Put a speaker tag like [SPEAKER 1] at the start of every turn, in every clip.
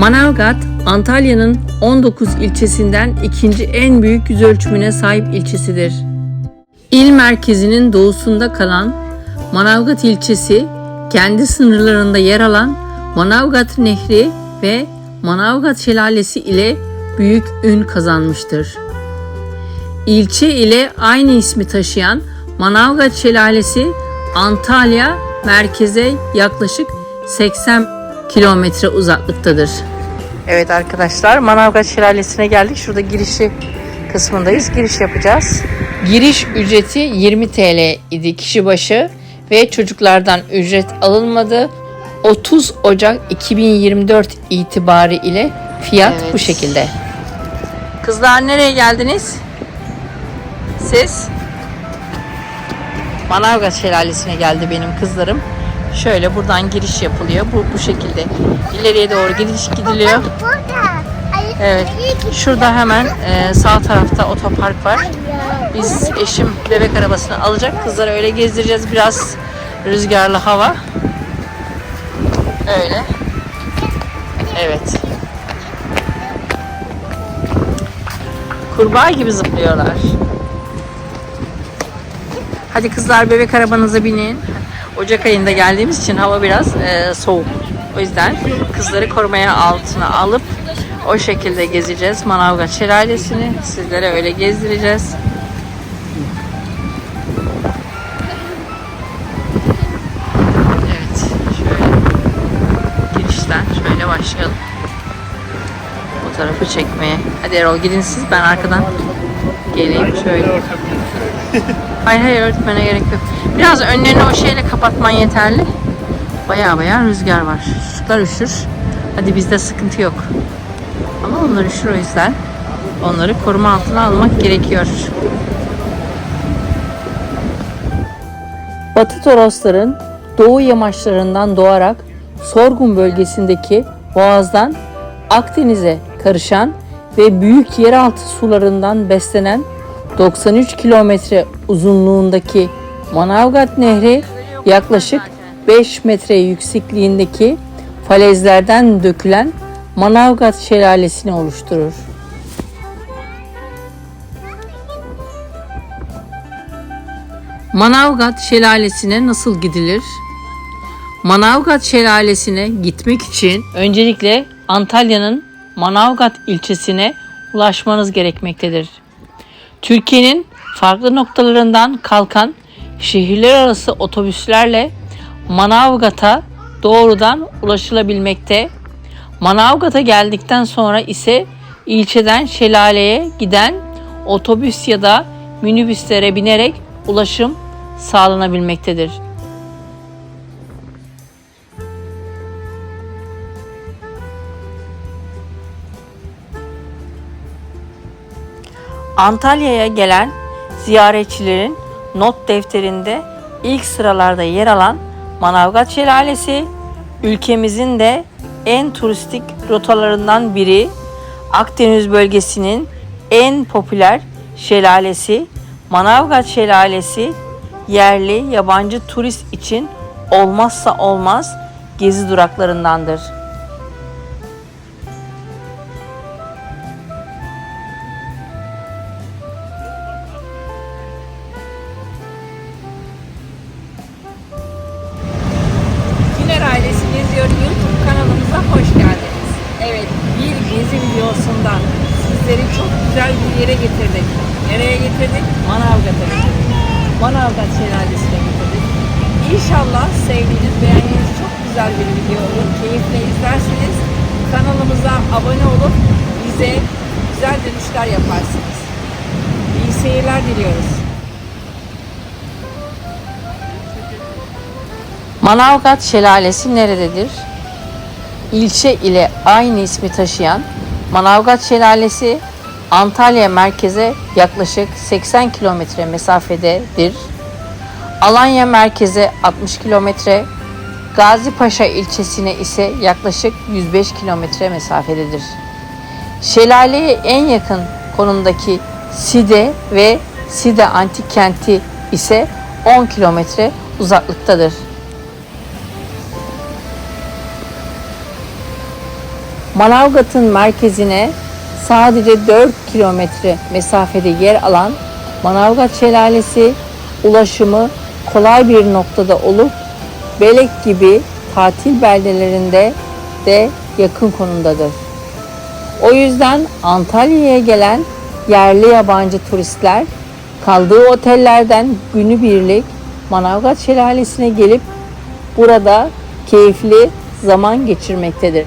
[SPEAKER 1] Manavgat, Antalya'nın 19 ilçesinden ikinci en büyük yüz ölçümüne sahip ilçesidir. İl merkezinin doğusunda kalan Manavgat ilçesi, kendi sınırlarında yer alan Manavgat Nehri ve Manavgat Şelalesi ile büyük ün kazanmıştır. İlçe ile aynı ismi taşıyan Manavgat Şelalesi Antalya merkeze yaklaşık 80 kilometre uzaklıktadır. Evet arkadaşlar Manavgat Şelalesi'ne geldik. Şurada girişi kısmındayız. Giriş yapacağız. Giriş ücreti 20 TL idi kişi başı ve çocuklardan ücret alınmadı. 30 Ocak 2024 itibarı ile fiyat bu şekilde. Kızlar nereye geldiniz? Siz? Manavgat Şelalesi'ne geldi benim kızlarım. Şöyle buradan giriş yapılıyor. Bu bu şekilde. İleriye doğru gidiş gidiliyor. Evet. Şurada hemen e, sağ tarafta otopark var. Biz eşim bebek arabasını alacak. Kızları öyle gezdireceğiz. Biraz rüzgarlı hava. Öyle. Evet. Kurbağa gibi zıplıyorlar. Hadi kızlar bebek arabanıza binin. Ocak ayında geldiğimiz için hava biraz e, soğuk. O yüzden kızları korumaya altına alıp o şekilde gezeceğiz. Manavgat Şelalesi'ni sizlere öyle gezdireceğiz. Evet, şöyle girişten şöyle başlayalım. Bu tarafı çekmeye. Hadi Erol gidin siz ben arkadan geleyim şöyle. Hayır hayır örtmene gerek yok. Biraz önlerini o şeyle kapatman yeterli. Baya baya rüzgar var. Çocuklar üşür. Hadi bizde sıkıntı yok. Ama onlar üşür o yüzden. Onları koruma altına almak gerekiyor. Batı Torosların doğu yamaçlarından doğarak Sorgun bölgesindeki boğazdan Akdeniz'e karışan ve büyük yeraltı sularından beslenen 93 kilometre uzunluğundaki Manavgat Nehri yaklaşık 5 metre yüksekliğindeki falezlerden dökülen Manavgat Şelalesi'ni oluşturur. Manavgat Şelalesi'ne nasıl gidilir? Manavgat Şelalesi'ne gitmek için öncelikle Antalya'nın Manavgat ilçesine ulaşmanız gerekmektedir. Türkiye'nin farklı noktalarından kalkan şehirler arası otobüslerle Manavgat'a doğrudan ulaşılabilmekte. Manavgat'a geldikten sonra ise ilçeden şelaleye giden otobüs ya da minibüslere binerek ulaşım sağlanabilmektedir. Antalya'ya gelen ziyaretçilerin not defterinde ilk sıralarda yer alan Manavgat Şelalesi ülkemizin de en turistik rotalarından biri. Akdeniz bölgesinin en popüler şelalesi Manavgat Şelalesi yerli yabancı turist için olmazsa olmaz gezi duraklarındandır. Nereye getirdik? Manavgat'a getirdik. Manavgat Şelalesi'ne getirdik. İnşallah sevdiğiniz, beğendiğiniz çok güzel bir video olur. Keyifle izlersiniz. Kanalımıza abone olup bize güzel dönüşler yaparsınız. İyi seyirler diliyoruz. Manavgat Şelalesi nerededir? İlçe ile aynı ismi taşıyan Manavgat Şelalesi Antalya merkeze yaklaşık 80 kilometre mesafededir. Alanya merkeze 60 kilometre, Gazi Paşa ilçesine ise yaklaşık 105 kilometre mesafededir. Şelaleye en yakın konumdaki Side ve Side Antik Kenti ise 10 kilometre uzaklıktadır. Manavgat'ın merkezine sadece 4 kilometre mesafede yer alan Manavgat Şelalesi ulaşımı kolay bir noktada olup Belek gibi tatil beldelerinde de yakın konumdadır. O yüzden Antalya'ya gelen yerli yabancı turistler kaldığı otellerden günübirlik Manavgat Şelalesi'ne gelip burada keyifli zaman geçirmektedir.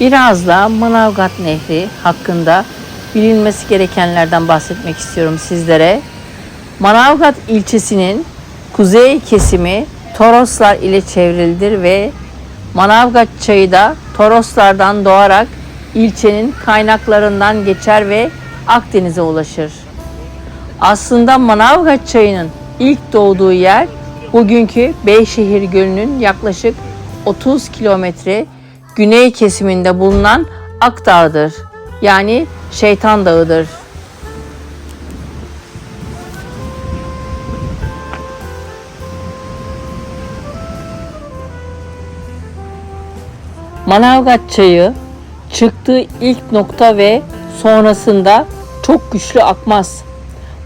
[SPEAKER 1] Biraz da Manavgat Nehri hakkında bilinmesi gerekenlerden bahsetmek istiyorum sizlere. Manavgat ilçesinin kuzey kesimi Toroslar ile çevrilidir ve Manavgat çayı da Toroslardan doğarak ilçenin kaynaklarından geçer ve Akdeniz'e ulaşır. Aslında Manavgat çayının ilk doğduğu yer bugünkü Beyşehir Gölü'nün yaklaşık 30 kilometre güney kesiminde bulunan Akdağ'dır. Yani Şeytan Dağı'dır. Manavgat çayı çıktığı ilk nokta ve sonrasında çok güçlü akmaz.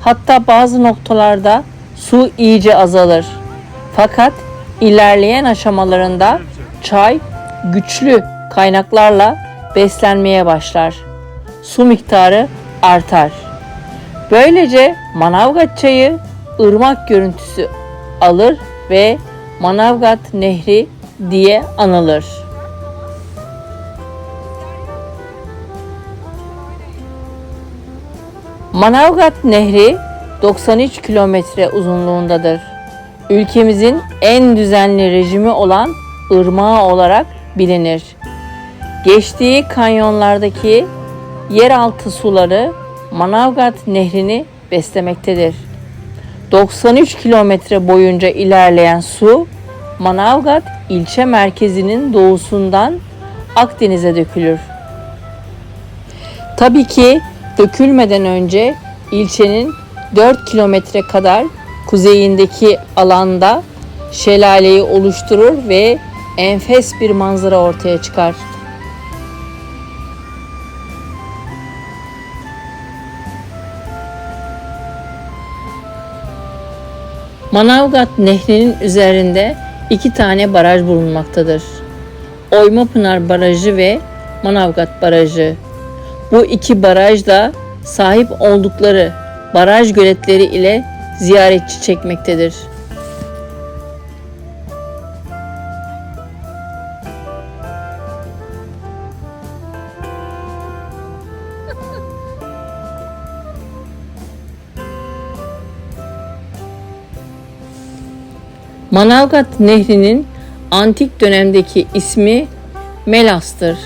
[SPEAKER 1] Hatta bazı noktalarda su iyice azalır. Fakat ilerleyen aşamalarında çay güçlü kaynaklarla beslenmeye başlar. Su miktarı artar. Böylece Manavgat çayı ırmak görüntüsü alır ve Manavgat Nehri diye anılır. Manavgat Nehri 93 kilometre uzunluğundadır. Ülkemizin en düzenli rejimi olan ırmağı olarak bilinir. Geçtiği kanyonlardaki yeraltı suları Manavgat Nehri'ni beslemektedir. 93 kilometre boyunca ilerleyen su Manavgat ilçe merkezinin doğusundan Akdeniz'e dökülür. Tabii ki dökülmeden önce ilçenin 4 kilometre kadar kuzeyindeki alanda şelaleyi oluşturur ve enfes bir manzara ortaya çıkar. Manavgat Nehri'nin üzerinde iki tane baraj bulunmaktadır. Oymapınar Barajı ve Manavgat Barajı. Bu iki baraj da sahip oldukları baraj göletleri ile ziyaretçi çekmektedir. Manavgat Nehri'nin antik dönemdeki ismi Melas'tır.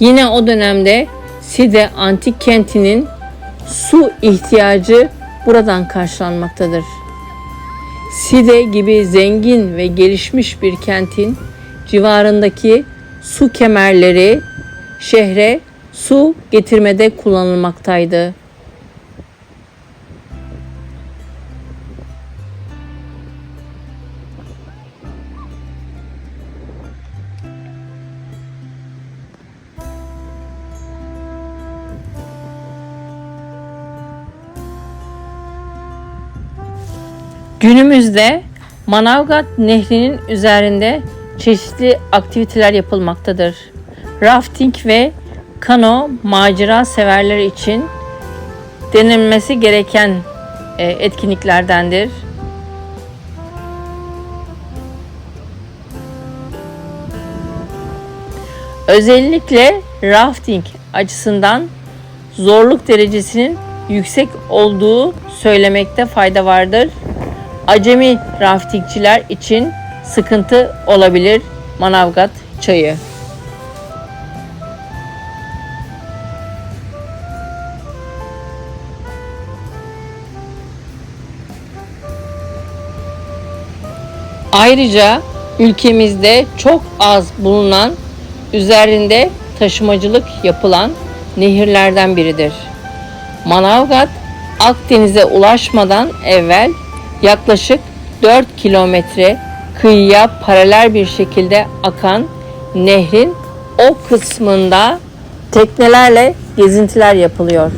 [SPEAKER 1] Yine o dönemde Side antik kentinin su ihtiyacı buradan karşılanmaktadır. Side gibi zengin ve gelişmiş bir kentin civarındaki su kemerleri şehre su getirmede kullanılmaktaydı. Günümüzde Manavgat Nehri'nin üzerinde çeşitli aktiviteler yapılmaktadır. Rafting ve kano macera severler için denilmesi gereken e, etkinliklerdendir. Özellikle rafting açısından zorluk derecesinin yüksek olduğu söylemekte fayda vardır. Acemi raftingçiler için sıkıntı olabilir Manavgat çayı. Ayrıca ülkemizde çok az bulunan üzerinde taşımacılık yapılan nehirlerden biridir. Manavgat Akdeniz'e ulaşmadan evvel yaklaşık 4 kilometre kıyıya paralel bir şekilde akan nehrin o kısmında teknelerle gezintiler yapılıyor.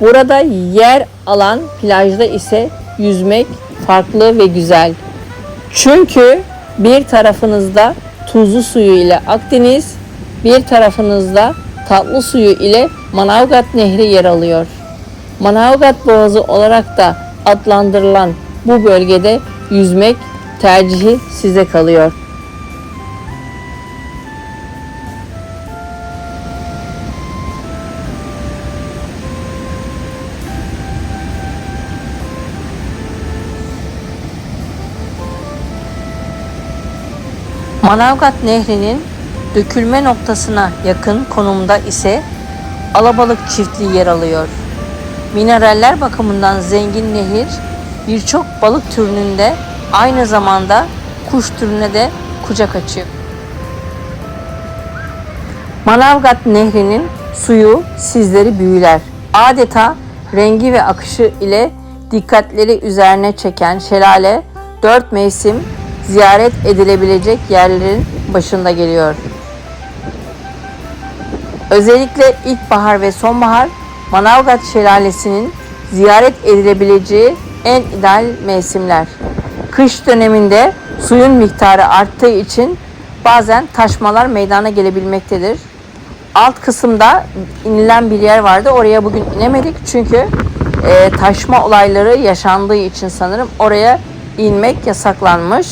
[SPEAKER 1] Burada yer alan plajda ise yüzmek farklı ve güzel. Çünkü bir tarafınızda tuzlu suyu ile Akdeniz, bir tarafınızda tatlı suyu ile Manavgat Nehri yer alıyor. Manavgat Boğazı olarak da adlandırılan bu bölgede yüzmek tercihi size kalıyor. Manavgat Nehri'nin dökülme noktasına yakın konumda ise Alabalık çiftliği yer alıyor. Mineraller bakımından zengin nehir birçok balık türünün de aynı zamanda kuş türüne de kucak açıyor. Manavgat Nehri'nin suyu sizleri büyüler. Adeta rengi ve akışı ile dikkatleri üzerine çeken şelale dört mevsim ziyaret edilebilecek yerlerin başında geliyor. Özellikle ilkbahar ve sonbahar Manavgat Şelalesi'nin ziyaret edilebileceği en ideal mevsimler. Kış döneminde suyun miktarı arttığı için bazen taşmalar meydana gelebilmektedir. Alt kısımda inilen bir yer vardı. Oraya bugün inemedik çünkü e, taşma olayları yaşandığı için sanırım oraya inmek yasaklanmış.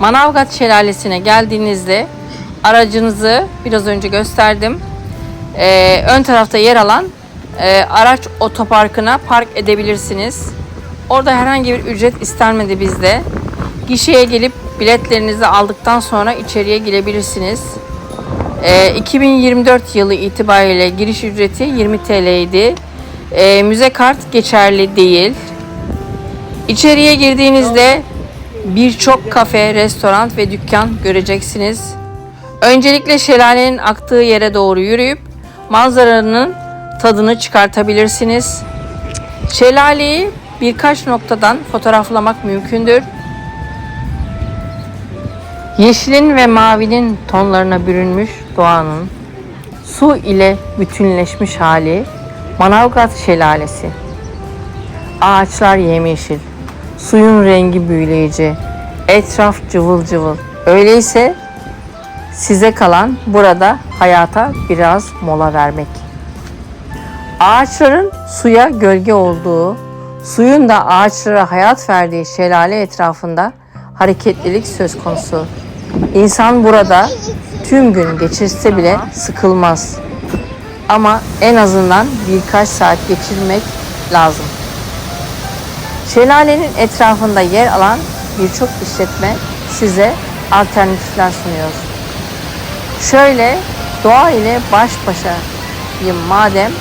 [SPEAKER 1] Manavgat Şelalesi'ne geldiğinizde aracınızı biraz önce gösterdim. Ee, ön tarafta yer alan e, araç otoparkına park edebilirsiniz. Orada herhangi bir ücret istenmedi bizde. Gişeye gelip biletlerinizi aldıktan sonra içeriye girebilirsiniz. Ee, 2024 yılı itibariyle giriş ücreti 20 TL idi. Ee, müze kart geçerli değil. İçeriye girdiğinizde birçok kafe, restoran ve dükkan göreceksiniz. Öncelikle şelalenin aktığı yere doğru yürüyüp manzaranın tadını çıkartabilirsiniz. Şelaleyi birkaç noktadan fotoğraflamak mümkündür. Yeşilin ve mavinin tonlarına bürünmüş doğanın su ile bütünleşmiş hali Manavgat Şelalesi. Ağaçlar yemyeşil, suyun rengi büyüleyici, etraf cıvıl cıvıl. Öyleyse size kalan burada hayata biraz mola vermek. Ağaçların suya gölge olduğu, suyun da ağaçlara hayat verdiği şelale etrafında hareketlilik söz konusu. İnsan burada tüm gün geçirse bile sıkılmaz. Ama en azından birkaç saat geçirmek lazım. Şelalenin etrafında yer alan birçok işletme size alternatifler sunuyor. Şöyle doğa ile baş başayım madem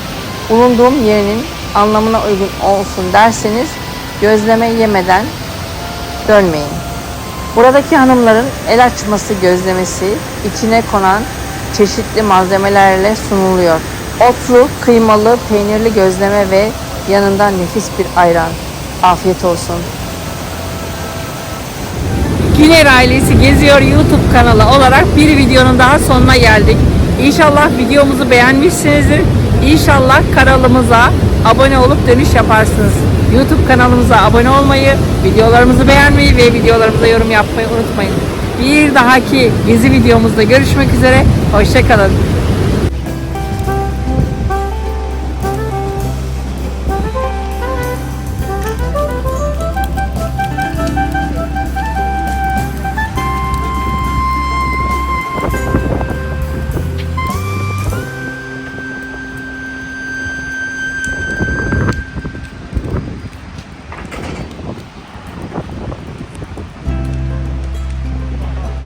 [SPEAKER 1] bulunduğum yerinin anlamına uygun olsun derseniz gözleme yemeden dönmeyin. Buradaki hanımların el açması gözlemesi içine konan çeşitli malzemelerle sunuluyor. Otlu, kıymalı, peynirli gözleme ve yanında nefis bir ayran. Afiyet olsun. Güner ailesi geziyor YouTube kanalı olarak bir videonun daha sonuna geldik. İnşallah videomuzu beğenmişsinizdir. İnşallah kanalımıza abone olup dönüş yaparsınız. YouTube kanalımıza abone olmayı, videolarımızı beğenmeyi ve videolarımıza yorum yapmayı unutmayın. Bir dahaki gezi videomuzda görüşmek üzere. Hoşçakalın.